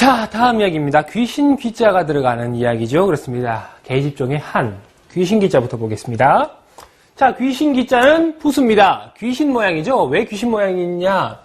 자, 다음 이야기입니다. 귀신 귀자가 들어가는 이야기죠. 그렇습니다. 계집종의 한. 귀신 귀자부터 보겠습니다. 자, 귀신 귀자는 부수입니다. 귀신 모양이죠? 왜 귀신 모양이냐?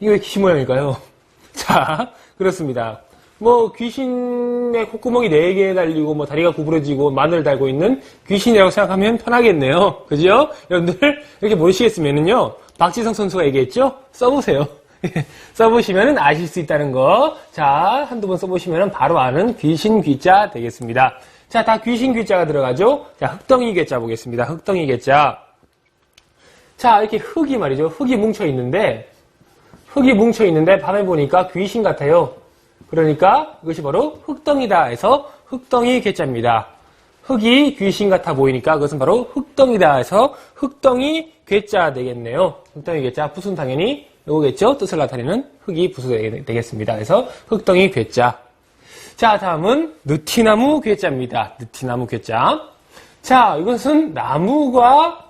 이게 왜 귀신 모양일까요? 자, 그렇습니다. 뭐, 귀신의 콧구멍이 4개 달리고, 뭐, 다리가 구부러지고, 마늘 달고 있는 귀신이라고 생각하면 편하겠네요. 그죠? 여러분들, 이렇게 모르시겠으면은요, 박지성 선수가 얘기했죠? 써보세요. 써보시면 아실 수 있다는 거. 자, 한두 번 써보시면 바로 아는 귀신 귀자 되겠습니다. 자, 다 귀신 귀자가 들어가죠? 자, 흑덩이 괴자 보겠습니다. 흑덩이 괴자. 자, 이렇게 흙이 말이죠. 흙이 뭉쳐 있는데, 흙이 뭉쳐 있는데, 밤에 보니까 귀신 같아요. 그러니까 이것이 바로 흙덩이다 해서 흙덩이 괴자입니다. 흙이 귀신 같아 보이니까 그것은 바로 흙덩이다 해서 흙덩이 괴자 되겠네요. 흙덩이 괴자, 붓은 당연히 요거겠죠? 뜻을 나타내는 흙이 부수 되겠습니다. 그래서 흙덩이 괴자. 자, 다음은 느티나무 괴자입니다. 느티나무 괴자. 자, 이것은 나무가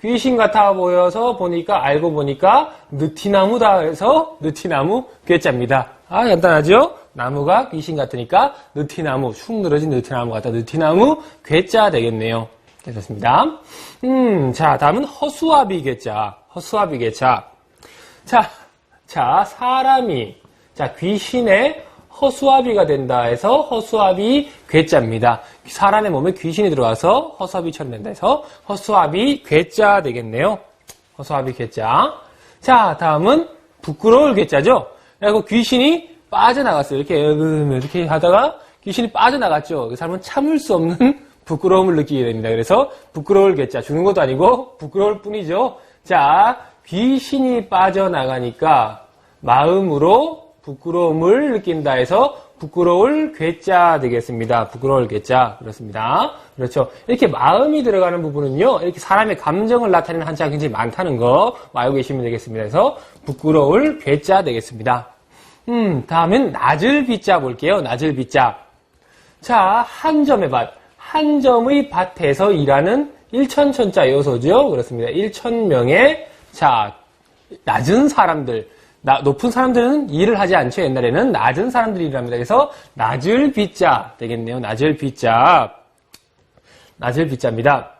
귀신 같아 보여서 보니까 알고 보니까 느티나무다 해서 느티나무 괴자입니다. 아, 간단하죠? 나무가 귀신 같으니까 느티나무, 축 늘어진 느티나무 같다. 느티나무 괴자 되겠네요. 괜찮습니다. 음, 자, 다음은 허수아비 괴자. 허수아비 괴자. 자, 자, 사람이, 자, 귀신의 허수아비가 된다 해서 허수아비 괴자입니다. 사람의 몸에 귀신이 들어와서 허수아비처럼 된다 해서 허수아비 괴자 되겠네요. 허수아비 괴자. 자, 다음은 부끄러울 괴자죠. 그리고 귀신이 빠져나갔어요. 이렇게, 이렇게 하다가 귀신이 빠져나갔죠. 그 사람은 참을 수 없는 부끄러움을 느끼게 됩니다. 그래서 부끄러울 괴자. 죽는 것도 아니고 부끄러울 뿐이죠. 자, 귀신이 빠져나가니까 마음으로 부끄러움을 느낀다 해서 부끄러울 괴자 되겠습니다. 부끄러울 괴자. 그렇습니다. 그렇죠. 이렇게 마음이 들어가는 부분은요, 이렇게 사람의 감정을 나타내는 한자가 굉장히 많다는 거 알고 계시면 되겠습니다. 그래서 부끄러울 괴자 되겠습니다. 음, 다음은 낮을 빗자 볼게요. 낮을 빗자. 자, 한 점의 밭. 한 점의 밭에서 일하는 일천천자 요소죠. 그렇습니다. 일천 명의, 자, 낮은 사람들. 나- 높은 사람들은 일을 하지 않죠. 옛날에는 낮은 사람들이 일합니다. 그래서 낮을 빗자 되겠네요. 낮을 빗자. 낮을 빗자입니다.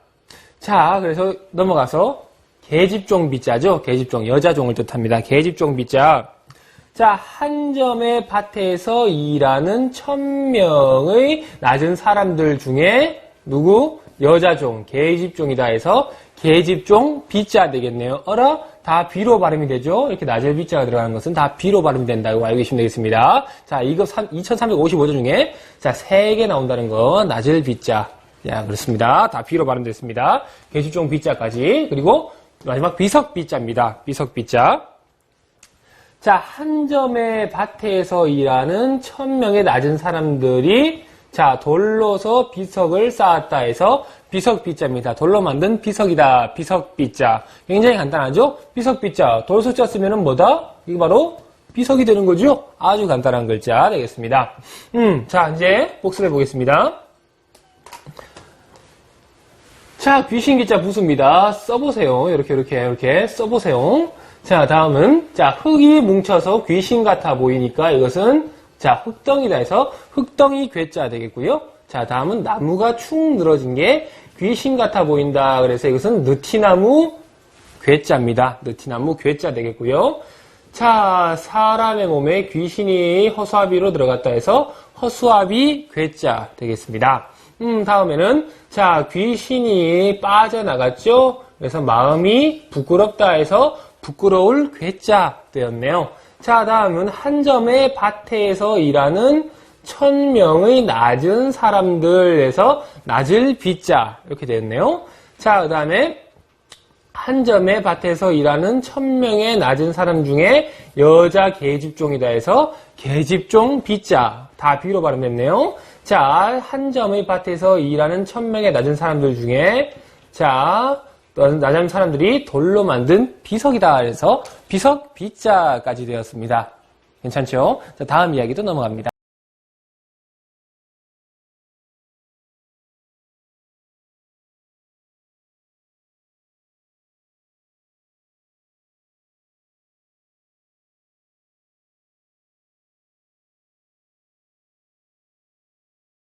자, 그래서 넘어가서 계집종 빗자죠. 계집종, 여자종을 뜻합니다. 계집종 빗자. 자, 한 점의 밭에서 일하는 천명의 낮은 사람들 중에 누구? 여자종, 계집종이다 해서 계집종 비자 되겠네요. 어라? 다 비로 발음이 되죠? 이렇게 낮을 비자가 들어가는 것은 다 비로 발음이 된다고 알고 계시면 되겠습니다. 자, 이거 2355조 중에 자, 3개 나온다는 거 낮을 비자. 야, 그렇습니다. 다 비로 발음됐습니다. 계집종 비자까지. 그리고 마지막 비석 비자입니다. 비석 비자. 자, 한 점의 밭에서 일하는 천명의 낮은 사람들이 자, 돌로서 비석을 쌓았다 해서 비석 빗자입니다. 돌로 만든 비석이다. 비석 빗자. 굉장히 간단하죠? 비석 빗자. 돌 숫자 쓰면은 뭐다? 이거 바로 비석이 되는 거죠? 아주 간단한 글자 되겠습니다. 음, 자, 이제 복습해 보겠습니다. 자, 귀신 기자 부수입니다. 써보세요. 이렇게, 이렇게, 이렇게 써보세요. 자, 다음은, 자, 흙이 뭉쳐서 귀신 같아 보이니까 이것은, 자, 흙덩이다 해서 흙덩이 괴자 되겠고요. 자, 다음은 나무가 축 늘어진 게 귀신 같아 보인다. 그래서 이것은 느티나무 괴자입니다. 느티나무 괴자 되겠고요. 자, 사람의 몸에 귀신이 허수아비로 들어갔다 해서 허수아비 괴자 되겠습니다. 음, 다음에는 자, 귀신이 빠져나갔죠? 그래서 마음이 부끄럽다 해서 부끄러울 괴자 되었네요. 자, 다음은 한 점의 밭에서 일하는 천명의 낮은 사람들에서 낮을 빗자 이렇게 되었네요. 자, 그 다음에 한 점의 밭에서 일하는 천명의 낮은 사람 중에 여자 계집종이다 해서 계집종 빗자 다 비로 발음됐네요. 자, 한 점의 밭에서 일하는 천명의 낮은 사람들 중에 자, 낮은 사람들이 돌로 만든 비석이다 해서 비석 빗자까지 되었습니다. 괜찮죠? 자, 다음 이야기도 넘어갑니다.